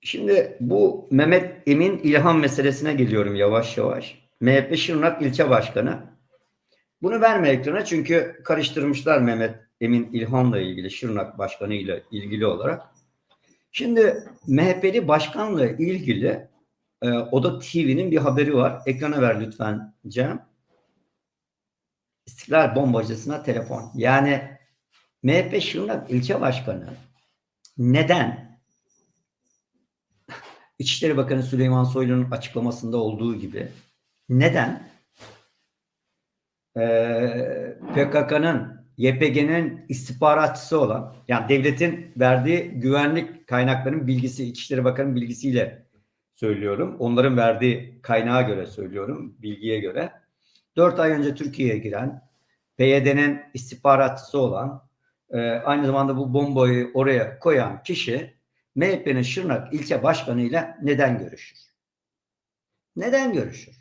Şimdi bu Mehmet Emin İlhan meselesine geliyorum yavaş yavaş. MHP Şırnak ilçe başkanı. Bunu verme ekrana çünkü karıştırmışlar Mehmet Emin İlhan'la ilgili Şırnak başkanı ile ilgili olarak. Şimdi MHP'li başkanla ilgili e, Oda TV'nin bir haberi var. Ekrana ver lütfen Cem. İstiklal bombacısına telefon. Yani MHP Şırnak ilçe başkanı neden İçişleri Bakanı Süleyman Soylu'nun açıklamasında olduğu gibi neden ee, PKK'nın YPG'nin istihbaratçısı olan yani devletin verdiği güvenlik kaynaklarının bilgisi İçişleri Bakanı'nın bilgisiyle söylüyorum. Onların verdiği kaynağa göre söylüyorum, bilgiye göre. 4 ay önce Türkiye'ye giren PYD'nin istihbaratçısı olan e, aynı zamanda bu bombayı oraya koyan kişi MHP'nin Şırnak ilçe başkanı ile neden görüşür? Neden görüşür?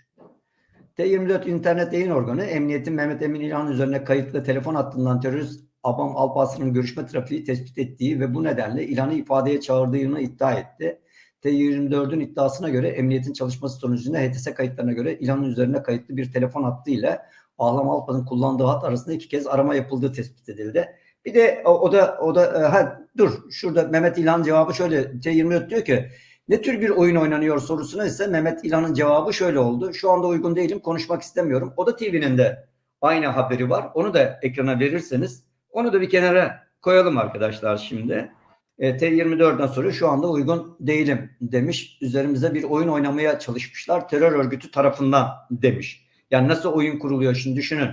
T24 internet yayın organı emniyetin Mehmet Emin İlhan üzerine kayıtlı telefon hattından terörist Abam Alpaslı'nın görüşme trafiği tespit ettiği ve bu nedenle İlhan'ı ifadeye çağırdığını iddia etti. T24'ün iddiasına göre emniyetin çalışması sonucunda HTS kayıtlarına göre İlhan'ın üzerine kayıtlı bir telefon hattı ile Ahlam Alpas'ın kullandığı hat arasında iki kez arama yapıldığı tespit edildi. Bir de o, o da o da e, ha, dur şurada Mehmet İlhan cevabı şöyle T24 diyor ki ne tür bir oyun oynanıyor sorusuna ise Mehmet İlhan'ın cevabı şöyle oldu. Şu anda uygun değilim konuşmak istemiyorum. O da TV'nin de aynı haberi var. Onu da ekrana verirseniz onu da bir kenara koyalım arkadaşlar şimdi. E, T24'den sonra şu anda uygun değilim demiş. Üzerimize bir oyun oynamaya çalışmışlar. Terör örgütü tarafından demiş. Yani nasıl oyun kuruluyor şimdi düşünün.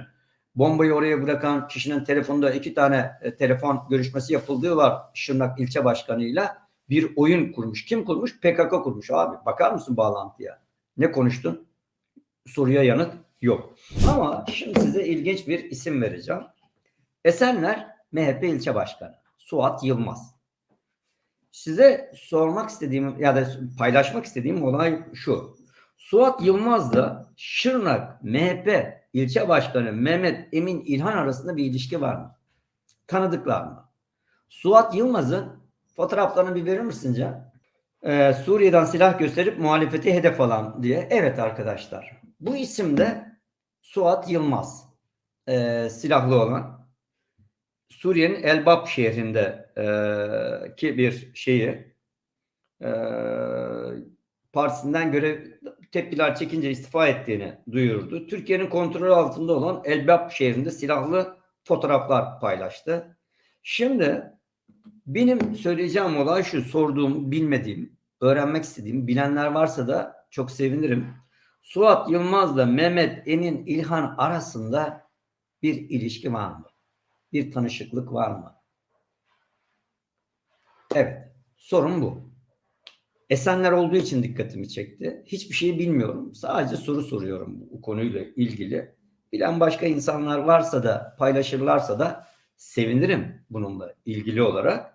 Bombayı oraya bırakan kişinin telefonda iki tane e, telefon görüşmesi yapıldığı var Şırnak ilçe başkanıyla. Bir oyun kurmuş. Kim kurmuş? PKK kurmuş abi. Bakar mısın bağlantıya? Ne konuştun? Soruya yanıt yok. Ama şimdi size ilginç bir isim vereceğim. Esenler MHP ilçe başkanı. Suat Yılmaz. Size sormak istediğim ya da paylaşmak istediğim olay şu. Suat Yılmaz'la Şırnak MHP ilçe başkanı Mehmet Emin İlhan arasında bir ilişki var mı? Tanıdıklar mı? Suat Yılmaz'ın fotoğraflarını bir verir misin Can? Ee, Suriye'den silah gösterip muhalefeti hedef alan diye. Evet arkadaşlar. Bu isim de Suat Yılmaz. Ee, silahlı olan. Suriye'nin Elbap şehrinde e, ki bir şeyi e, partisinden görev tepkiler çekince istifa ettiğini duyurdu. Türkiye'nin kontrolü altında olan Elbap şehrinde silahlı fotoğraflar paylaştı. Şimdi benim söyleyeceğim olay şu sorduğum, bilmediğim, öğrenmek istediğim, bilenler varsa da çok sevinirim. Suat Yılmaz'la Mehmet Emin İlhan arasında bir ilişki var mı? Bir tanışıklık var mı? Evet, sorun bu. Esenler olduğu için dikkatimi çekti. Hiçbir şey bilmiyorum. Sadece soru soruyorum bu konuyla ilgili. Bilen başka insanlar varsa da paylaşırlarsa da sevinirim bununla ilgili olarak.